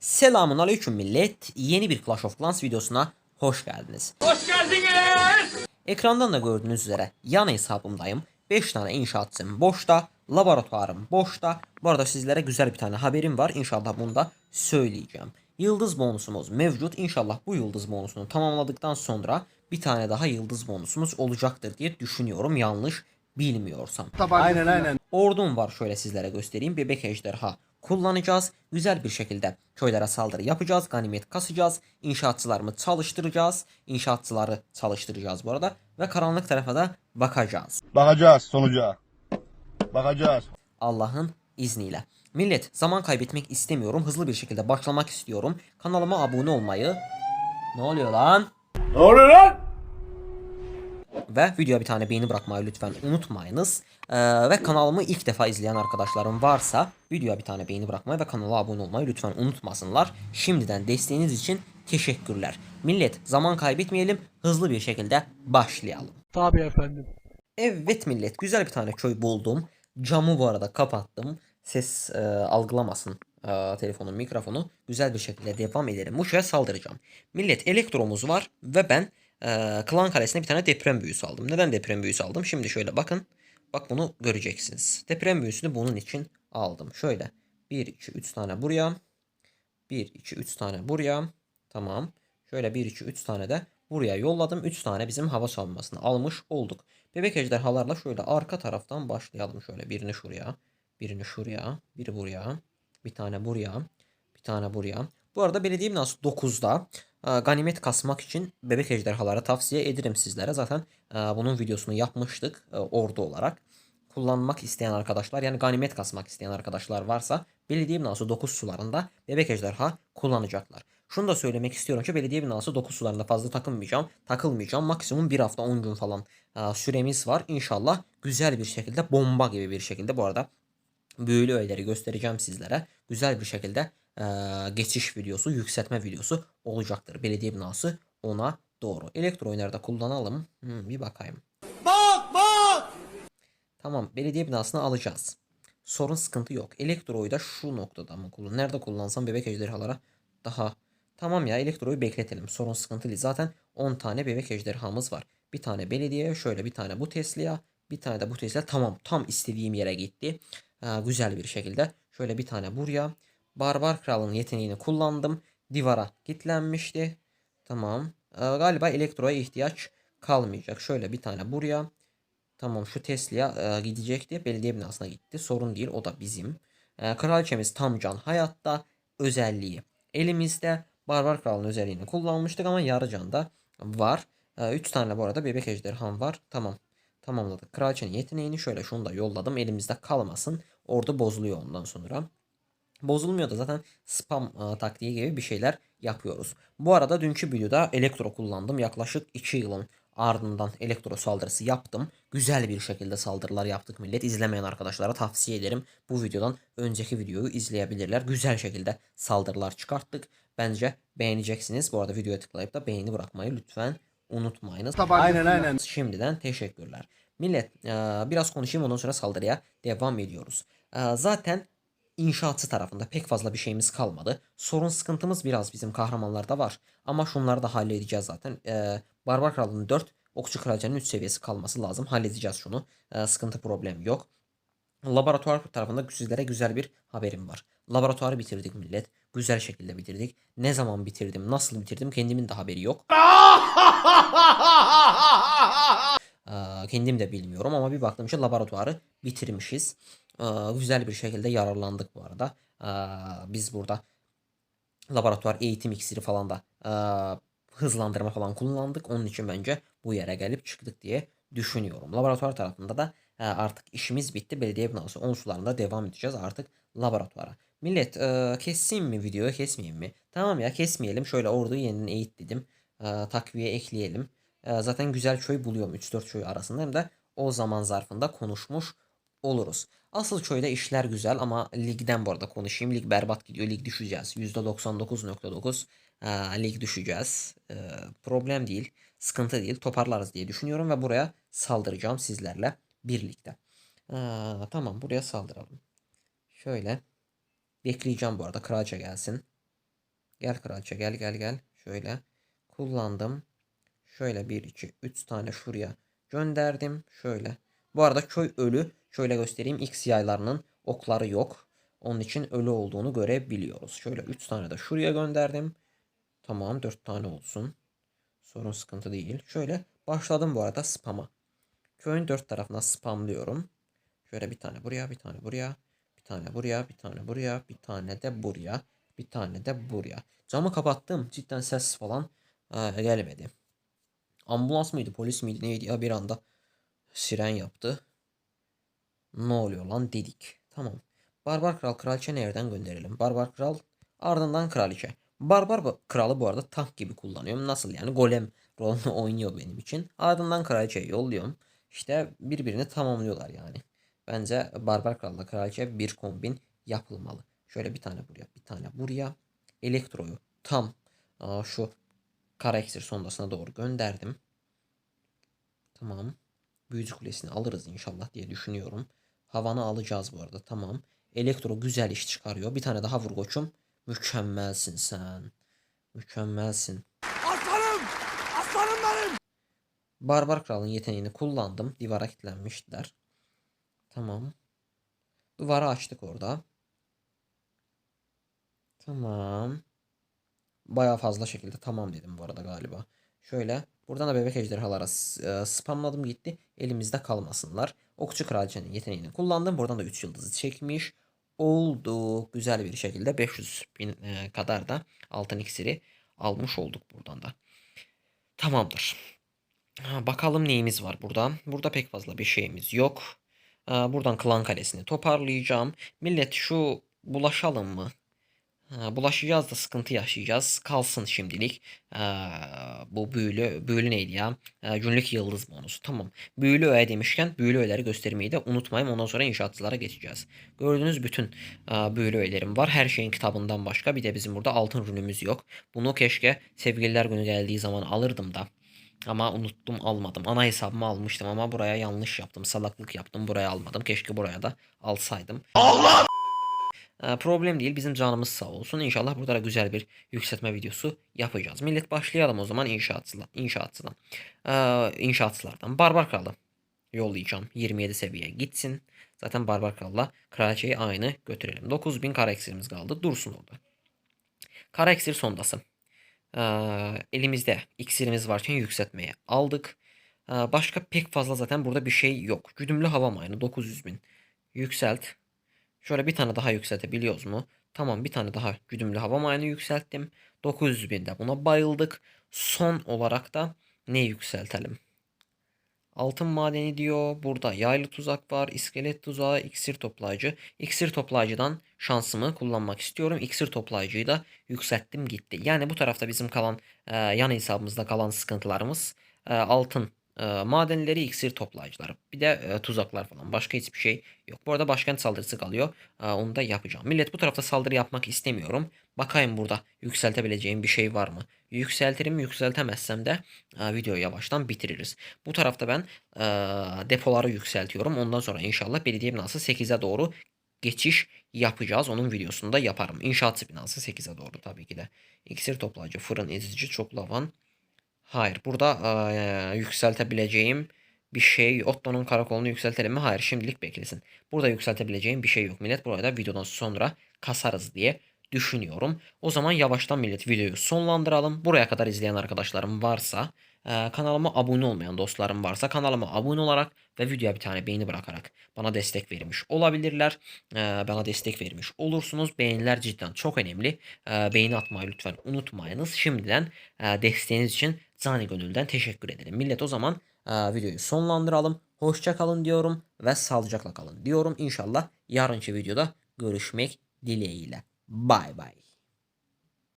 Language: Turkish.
Selamun aleyküm millet. Yeni bir Clash of Clans videosuna hoş geldiniz. Hoş geldiniz. Ekrandan da gördüğünüz üzere yan hesabımdayım. 5 tane inşaatım boşta. Laboratuvarım boşta. Bu arada sizlere güzel bir tane haberim var. İnşallah bunu da söyleyeceğim. Yıldız bonusumuz mevcut. İnşallah bu yıldız bonusunu tamamladıktan sonra bir tane daha yıldız bonusumuz olacaktır diye düşünüyorum. Yanlış bilmiyorsam. Aynen aynen. Ordum var şöyle sizlere göstereyim. Bebek ejderha kullanacağız. Güzel bir şekilde köylere saldırı yapacağız. Ganimet kasacağız. İnşaatçılarımı çalıştıracağız. İnşaatçıları çalıştıracağız bu arada. Ve karanlık tarafa da bakacağız. Bakacağız sonuca. Bakacağız. Allah'ın izniyle. Millet zaman kaybetmek istemiyorum. Hızlı bir şekilde başlamak istiyorum. Kanalıma abone olmayı... Ne oluyor lan? Ne oluyor lan? Ve videoya bir tane beğeni bırakmayı lütfen unutmayınız. Ee, ve kanalımı ilk defa izleyen arkadaşlarım varsa videoya bir tane beğeni bırakmayı ve kanala abone olmayı lütfen unutmasınlar. Şimdiden desteğiniz için teşekkürler. Millet zaman kaybetmeyelim hızlı bir şekilde başlayalım. Tabii efendim. Evet millet güzel bir tane köy buldum. Camı bu arada kapattım. Ses e, algılamasın e, telefonun mikrofonu. Güzel bir şekilde devam edelim. Bu şeye saldıracağım. Millet elektromuz var ve ben e, klan kalesine bir tane deprem büyüsü aldım. Neden deprem büyüsü aldım? Şimdi şöyle bakın. Bak bunu göreceksiniz. Deprem büyüsünü bunun için aldım. Şöyle 1, 2, 3 tane buraya. 1, 2, 3 tane buraya. Tamam. Şöyle 1, 2, 3 tane de buraya yolladım. 3 tane bizim hava savunmasını almış olduk. Bebek ejderhalarla şöyle arka taraftan başlayalım. Şöyle birini şuraya, birini şuraya, biri buraya, bir tane buraya, bir tane buraya. Bu arada belediye binası 9'da e, ganimet kasmak için bebek ejderhalara tavsiye ederim sizlere. Zaten e, bunun videosunu yapmıştık e, ordu olarak. Kullanmak isteyen arkadaşlar yani ganimet kasmak isteyen arkadaşlar varsa belediye binası 9 sularında bebek ejderha kullanacaklar. Şunu da söylemek istiyorum ki belediye binası 9 sularında fazla takılmayacağım. Takılmayacağım. Maksimum bir hafta 10 gün falan e, süremiz var. İnşallah güzel bir şekilde bomba gibi bir şekilde bu arada büyülü öğeleri göstereceğim sizlere. Güzel bir şekilde e, geçiş videosu, yükseltme videosu olacaktır. Belediye binası ona doğru. Elektro oyunlarda kullanalım. Hmm, bir bakayım. Tamam belediye binasını alacağız. Sorun sıkıntı yok. Elektroyu da şu noktada mı kullan? Nerede kullansam bebek ejderhalara daha. Tamam ya elektroyu bekletelim. Sorun sıkıntı değil. Zaten 10 tane bebek ejderhamız var. Bir tane belediye şöyle bir tane bu Tesla'ya bir tane de bu Tesla. Tamam tam istediğim yere gitti. Ee, güzel bir şekilde. Şöyle bir tane buraya. Barbar kralın yeteneğini kullandım. Divara kilitlenmişti. Tamam. Ee, galiba elektroya ihtiyaç kalmayacak. Şöyle bir tane buraya. Tamam şu Tesla'ya e, gidecekti. Belediye binasına gitti. Sorun değil o da bizim. E, kraliçemiz tam can hayatta. Özelliği elimizde. Barbar kralın özelliğini kullanmıştık ama yarı can da var. 3 tane bu arada bebek ejderham var. Tamam. Tamamladık. Kraliçenin yeteneğini şöyle şunu da yolladım. Elimizde kalmasın. Orada bozuluyor ondan sonra. Bozulmuyor da zaten spam e, taktiği gibi bir şeyler yapıyoruz. Bu arada dünkü videoda elektro kullandım. Yaklaşık 2 yılın ardından elektro saldırısı yaptım. Güzel bir şekilde saldırılar yaptık millet. İzlemeyen arkadaşlara tavsiye ederim. Bu videodan önceki videoyu izleyebilirler. Güzel şekilde saldırılar çıkarttık. Bence beğeneceksiniz. Bu arada videoya tıklayıp da beğeni bırakmayı lütfen unutmayınız. Aynen aynen. Şimdiden teşekkürler. Millet e, biraz konuşayım ondan sonra saldırıya devam ediyoruz. E, Zaten inşaatçı tarafında pek fazla bir şeyimiz kalmadı. Sorun sıkıntımız biraz bizim kahramanlarda var. Ama şunları da halledeceğiz zaten. E, Barbar Kralı'nın 4, Okçu Kraliçenin 3 seviyesi kalması lazım. Halledeceğiz şunu. E, sıkıntı problem yok. Laboratuvar tarafında sizlere güzel bir haberim var. Laboratuvarı bitirdik millet. Güzel şekilde bitirdik. Ne zaman bitirdim, nasıl bitirdim kendimin de haberi yok. Ee, kendim de bilmiyorum ama bir baktım ki laboratuvarı bitirmişiz. Ee, güzel bir şekilde yararlandık bu arada. Ee, biz burada laboratuvar eğitim iksiri falan da e, hızlandırma falan kullandık. Onun için bence bu yere gelip çıktık diye düşünüyorum. Laboratuvar tarafında da e, artık işimiz bitti. Belediye binası 10 sularında devam edeceğiz artık laboratuvara. Millet e, keseyim mi videoyu kesmeyeyim mi? Tamam ya kesmeyelim. Şöyle orduyu yeniden eğit dedim. E, takviye ekleyelim. Zaten güzel köy buluyorum 3-4 köy arasında hem de o zaman zarfında konuşmuş oluruz. Asıl köyde işler güzel ama ligden bu arada konuşayım. Lig berbat gidiyor. Lig düşeceğiz. %99.9 e, lig düşeceğiz. E, problem değil. Sıkıntı değil. Toparlarız diye düşünüyorum ve buraya saldıracağım sizlerle birlikte. E, tamam buraya saldıralım. Şöyle. Bekleyeceğim bu arada. Kraliçe gelsin. Gel kraliçe gel gel gel. Şöyle kullandım. Şöyle 1 2 3 tane şuraya gönderdim. Şöyle. Bu arada köy ölü. Şöyle göstereyim. X yaylarının okları yok. Onun için ölü olduğunu görebiliyoruz. Şöyle 3 tane de şuraya gönderdim. Tamam 4 tane olsun. Sorun sıkıntı değil. Şöyle başladım bu arada spam'a. Köyün dört tarafına spamlıyorum. Şöyle bir tane buraya, bir tane buraya, bir tane buraya, bir tane buraya, bir tane de buraya, bir tane de buraya. Camı kapattım. Cidden ses falan e, gelmedi. Ambulans mıydı, polis miydi, neydi ya bir anda siren yaptı. Ne oluyor lan dedik. Tamam. Barbar Kral Kraliçe nereden gönderelim? Barbar Kral ardından Kraliçe. Barbar Kralı bu arada tank gibi kullanıyorum. Nasıl yani golem rolünü oynuyor benim için. Ardından Kraliçe'ye yolluyorum. İşte birbirini tamamlıyorlar yani. Bence Barbar Kral'la Kraliçe bir kombin yapılmalı. Şöyle bir tane buraya, bir tane buraya. Elektroyu tam şu kara iksir sondasına doğru gönderdim. Tamam. Büyücü kulesini alırız inşallah diye düşünüyorum. Havanı alacağız bu arada tamam. Elektro güzel iş çıkarıyor. Bir tane daha vur koçum. Mükemmelsin sen. Mükemmelsin. Aslanım! Aslanım benim! Barbar Kral'ın yeteneğini kullandım. Divara kilitlenmişler. Tamam. Duvarı açtık orada. Tamam. Baya fazla şekilde tamam dedim bu arada galiba. Şöyle buradan da bebek ejderhalara e, spamladım gitti. Elimizde kalmasınlar. Okçu kraliçenin yeteneğini kullandım. Buradan da 3 yıldızı çekmiş. Oldu. Güzel bir şekilde 500 bin e, kadar da altın iksiri almış olduk buradan da. Tamamdır. Bakalım neyimiz var burada. Burada pek fazla bir şeyimiz yok. Aa, buradan Klan Kalesi'ni toparlayacağım. Millet şu bulaşalım mı? Bulaşacağız da sıkıntı yaşayacağız. Kalsın şimdilik. Bu büyülü, büyülü neydi ya? Günlük yıldız bonusu. Tamam. Büyülü öğe demişken büyülü öğeleri göstermeyi de unutmayın. Ondan sonra inşaatçılara geçeceğiz. Gördüğünüz bütün aa, büyülü öğelerim var. Her şeyin kitabından başka. Bir de bizim burada altın rünümüz yok. Bunu keşke sevgililer günü geldiği zaman alırdım da. Ama unuttum almadım. Ana hesabıma almıştım ama buraya yanlış yaptım. Salaklık yaptım. Buraya almadım. Keşke buraya da alsaydım. Allah! Problem değil. Bizim canımız sağ olsun. İnşallah burada da güzel bir yükseltme videosu yapacağız. Millet başlayalım o zaman inşaatçıdan. İnşaatçıdan. Ee, inşaatçılardan. Barbar Kralı yollayacağım. 27 seviyeye gitsin. Zaten Barbar Kral'la Kraliçeyi aynı götürelim. 9000 kara iksirimiz kaldı. Dursun orada. Kara iksir sondası. Ee, elimizde iksirimiz varken yükseltmeye aldık. Ee, başka pek fazla zaten burada bir şey yok. Güdümlü hava mayını 900 bin. Yükselt. Şöyle bir tane daha yükseltebiliyoruz mu? Tamam bir tane daha güdümlü hava mayını yükselttim. 900 binde buna bayıldık. Son olarak da ne yükseltelim? Altın madeni diyor. Burada yaylı tuzak var. iskelet tuzağı, iksir toplayıcı. İksir toplayıcıdan şansımı kullanmak istiyorum. İksir toplayıcıyı da yükselttim gitti. Yani bu tarafta bizim kalan e, yan hesabımızda kalan sıkıntılarımız e, altın madenleri, iksir toplayıcıları. Bir de tuzaklar falan. Başka hiçbir şey yok. Bu arada başkent saldırısı kalıyor. Onu da yapacağım. Millet bu tarafta saldırı yapmak istemiyorum. Bakayım burada yükseltebileceğim bir şey var mı? Yükseltirim yükseltemezsem de e, videoyu yavaştan bitiririz. Bu tarafta ben depoları yükseltiyorum. Ondan sonra inşallah belediye binası 8'e doğru geçiş yapacağız. Onun videosunu da yaparım. İnşaat binası 8'e doğru tabii ki de. İksir toplayıcı, fırın ezici, çok lavan. Hayır. Burada eee, yükseltebileceğim bir şey. Otto'nun karakolunu yükseltelim mi? Hayır. Şimdilik beklesin. Burada yükseltebileceğim bir şey yok. Millet burada videodan sonra kasarız diye düşünüyorum. O zaman yavaştan millet videoyu sonlandıralım. Buraya kadar izleyen arkadaşlarım varsa eee, kanalıma abone olmayan dostlarım varsa kanalıma abone olarak ve videoya bir tane beğeni bırakarak bana destek vermiş olabilirler. Eee, bana destek vermiş olursunuz. Beğeniler cidden çok önemli. Eee, beğeni atmayı lütfen unutmayınız. Şimdiden eee, desteğiniz için Zani gönülden teşekkür ederim. Millet o zaman eee, videoyu sonlandıralım. Hoşça kalın diyorum ve sağlıcakla kalın diyorum. İnşallah yarınki videoda görüşmek dileğiyle. Bay bay.